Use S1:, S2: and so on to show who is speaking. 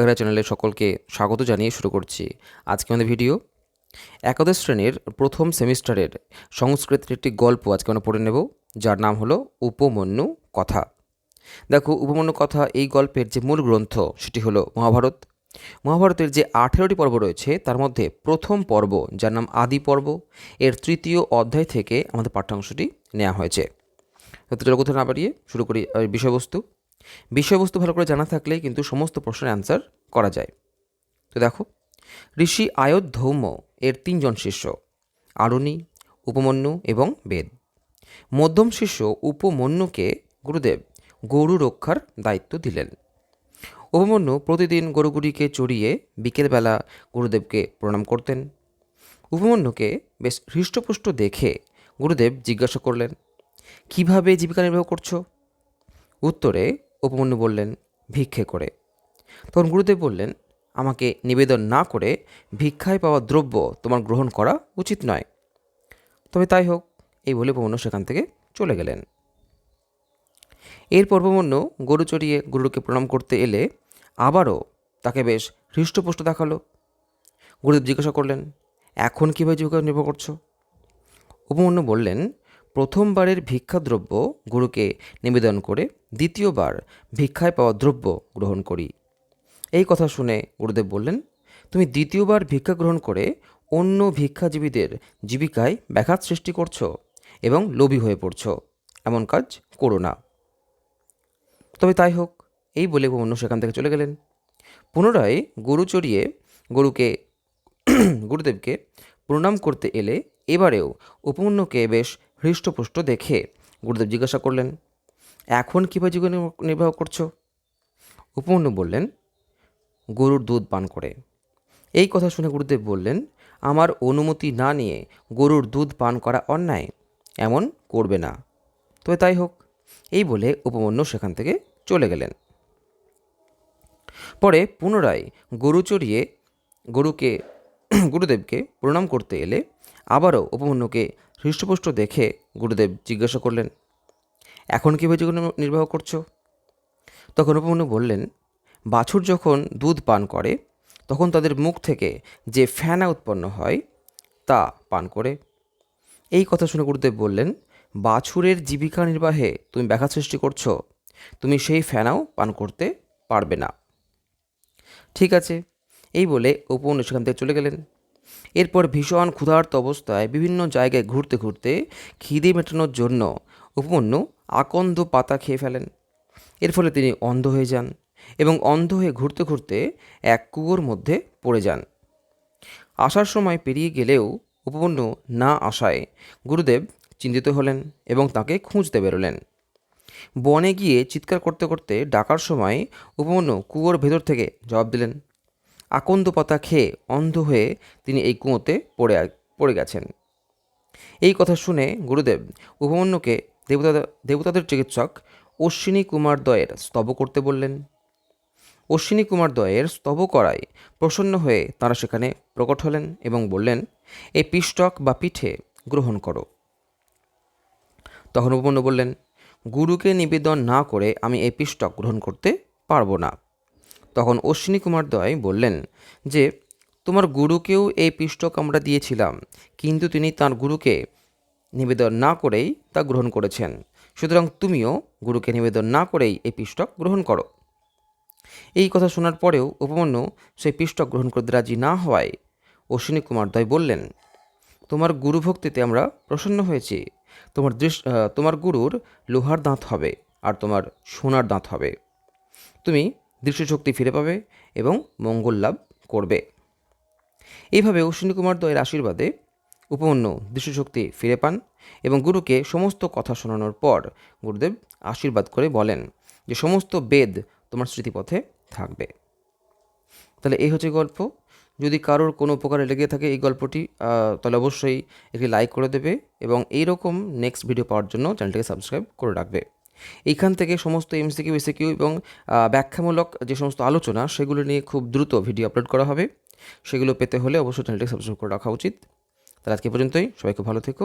S1: এগারো চ্যানেলে সকলকে স্বাগত জানিয়ে শুরু করছি আজকে আমাদের ভিডিও। একাদশ শ্রেণির প্রথম সেমিস্টারের সংস্কৃতের একটি গল্প আজকে আমরা পড়ে নেব, যার নাম হলো উপমন্যু কথা। দেখো, উপমন্যু কথা এই গল্পের যে মূল গ্রন্থ সেটি হলো মহাভারত। মহাভারতের যে আঠেরোটি পর্ব রয়েছে, তার মধ্যে প্রথম পর্ব, যার নাম আদি পর্ব, এর তৃতীয় অধ্যায় থেকে আমাদের পাঠ্যাংশটি নেওয়া হয়েছে। তো কোথাও না বাড়িয়ে শুরু করি বিষয়বস্তু। বিষয়বস্তু ভালো করে জানা থাকলে কিন্তু সমস্ত প্রশ্নের অ্যান্সার করা যায়। তো দেখো, ঋষি আয়োধ্যৌম এর তিনজন শিষ্য, আরুণী, উপমন্যু এবং বেদ। মধ্যম শিষ্য উপমন্যুকে গুরুদেব গরু রক্ষার দায়িত্ব দিলেন। উপমন্যু প্রতিদিন গরুগুলিকে চড়িয়ে বিকেলবেলা গুরুদেবকে প্রণাম করতেন। উপমন্যুকে বেশ হৃষ্টপুষ্ট দেখে গুরুদেব জিজ্ঞাসা করলেন, কীভাবে জীবিকা নির্বাহ করছ? উত্তরে উপমন্যু বললেন, ভিক্ষে করে। তখন গুরুদেব বললেন, আমাকে নিবেদন না করে ভিক্ষায় পাওয়া দ্রব্য তোমার গ্রহণ করা উচিত নয়। তবে তাই হোক, এই বলে উপমন্যু সেখান থেকে চলে গেলেন। এরপর উপমন্যু গরু চড়িয়ে গুরুকে প্রণাম করতে এলে আবারও তাকে বেশ হৃষ্টপুষ্ট দেখাল। গুরুদেব জিজ্ঞাসা করলেন, এখন কীভাবে জীবিকা নির্ভর করছ? উপমন্যু বললেন, প্রথমবারের ভিক্ষাদ্রব্য গুরুকে নিবেদন করে দ্বিতীয়বার ভিক্ষায় পাওয়া দ্রব্য গ্রহণ করি। এই কথা শুনে গুরুদেব বললেন, তুমি দ্বিতীয়বার ভিক্ষা গ্রহণ করে অন্য ভিক্ষাজীবীদের জীবিকায় ব্যাঘাত সৃষ্টি করছ এবং লোভী হয়ে পড়ছ। এমন কাজ করো না। তবে তাই হোক, এই বলে অন্য সেখান থেকে চলে গেলেন। পুনরায় গরু চড়িয়ে গরুকে, গুরুদেবকে প্রণাম করতে এলে এবারেও উপমন্যুকে বেশ হৃষ্টপুষ্ট দেখে গুরুদেব জিজ্ঞাসা করলেন এখন কীভাবে জীবন নির্বাহ করছ? উপমন্যু বললেন, গরুর দুধ পান করে। এই কথা শুনে গুরুদেব বললেন, আমার অনুমতি না নিয়ে গরুর দুধ পান করা অন্যায়, এমন করবে না। তবে তাই হোক, এই বলে উপমন্যু সেখান থেকে চলে গেলেন। পরে পুনরায় গরু চড়িয়ে গরুকে, গুরুদেবকে প্রণাম করতে এলে আবারও উপমন্যুকে হৃষ্টপুষ্ট দেখে গুরুদেব জিজ্ঞাসা করলেন এখন কীভাবে জীবন নির্বাহ করছ? তখন উপমন্যু বললেন, বাছুর যখন দুধ পান করে, তখন তাদের মুখ থেকে যে ফেনা উৎপন্ন হয়, তা পান করে। এই কথা শুনে গুরুদেব বললেন, বাছুরের জীবিকা নির্বাহে তুমি ব্যাঘাত সৃষ্টি করছ, তুমি সেই ফেনাও পান করতে পারবে না। ঠিক আছে, এই বলে উপমন্যু সেখান থেকে চলে গেলেন। এরপর ভীষণ ক্ষুধার্ত অবস্থায় বিভিন্ন জায়গায় ঘুরতে ঘুরতে খিদে মেটানোর জন্য উপমন্যু আকন্দ পাতা খেয়ে ফেলেন। এর ফলে তিনি অন্ধ হয়ে যান এবং অন্ধ হয়ে ঘুরতে ঘুরতে এক কুয়োর মধ্যে পড়ে যান। আসার সময় পেরিয়ে গেলেও উপপন্ন না আসায় গুরুদেব চিন্তিত হলেন এবং তাকে খুঁজতে বেরোলেন। বনে গিয়ে চিৎকার করতে করতে ডাকার সময় উপমন্যু কুয়োর ভেতর থেকে জবাব দিলেন আকন্দ পাতা খেয়ে অন্ধ হয়ে তিনি এই কুঁয়োতে পড়ে পড়ে গেছেন। এই কথা শুনে গুরুদেব উপমন্যুকে দেবতা, দেবতাদের চিকিৎসক অশ্বিনী কুমার দয়ের স্তব করতে বললেন। অশ্বিনী কুমার দয়ের স্তব করায় প্রসন্ন হয়ে তারা সেখানে প্রকট হলেন এবং বললেন এই পিষ্টক বা পিঠে গ্রহণ করো। তখন উপমন্যু বললেন, গুরুকে নিবেদন না করে আমি এই পিষ্টক গ্রহণ করতে পারব না। তখন অশ্বিনী কুমার দয় বললেন যে, তোমার গুরুকেও এই পিষ্টক আমরা দিয়েছিলাম, কিন্তু তিনি তার গুরুকে নিবেদন না করেই তা গ্রহণ করেছেন। সুতরাং তুমিও গুরুকে নিবেদন না করেই এই পিষ্টক গ্রহণ করো। এই কথা শোনার পরেও উপমন্যু সেই পিষ্টক গ্রহণ করতে রাজি না হওয়ায় অশ্বিনী কুমার দয় বললেন, তোমার গুরু ভক্তিতে আমরা প্রসন্ন হয়েছি। তোমার দৃশ তোমার গুরুর লোহার দাঁত হবে আর তোমার সোনার দাঁত হবে। তুমি দৃশ্যশক্তি ফিরে পাবে এবং মঙ্গল লাভ করবে। এইভাবে অশ্বিনী কুমার দয়ের আশীর্বাদে উপমন্যু দৃশ্যশক্তি ফিরে পান এবং গুরুকে সমস্ত কথা শোনানোর পর গুরুদেব আশীর্বাদ করে বলেন যে সমস্ত বেদ তোমার স্মৃতিপথে থাকবে। তাহলে এই হচ্ছে গল্প। যদি কারোর কোনো উপকারে লেগে থাকে এই গল্পটি তাহলে অবশ্যই একটি লাইক করে দেবে এবং এই রকম নেক্সট ভিডিও পাওয়ার জন্য চ্যানেলটিকে সাবস্ক্রাইব করে রাখবে। এইখান থেকে সমস্ত এমসিকিউ এসিকিউ এবং ব্যাখ্যামূলক যে সমস্ত আলোচনা, সেগুলো নিয়ে খুব দ্রুত ভিডিও আপলোড করা হবে। সেগুলো পেতে হলে অবশ্যই চ্যানেলটি সাবস্ক্রাইব করে রাখা উচিত। তাহলে আজকে পর্যন্তই। সবাই খুব ভালো থেকো।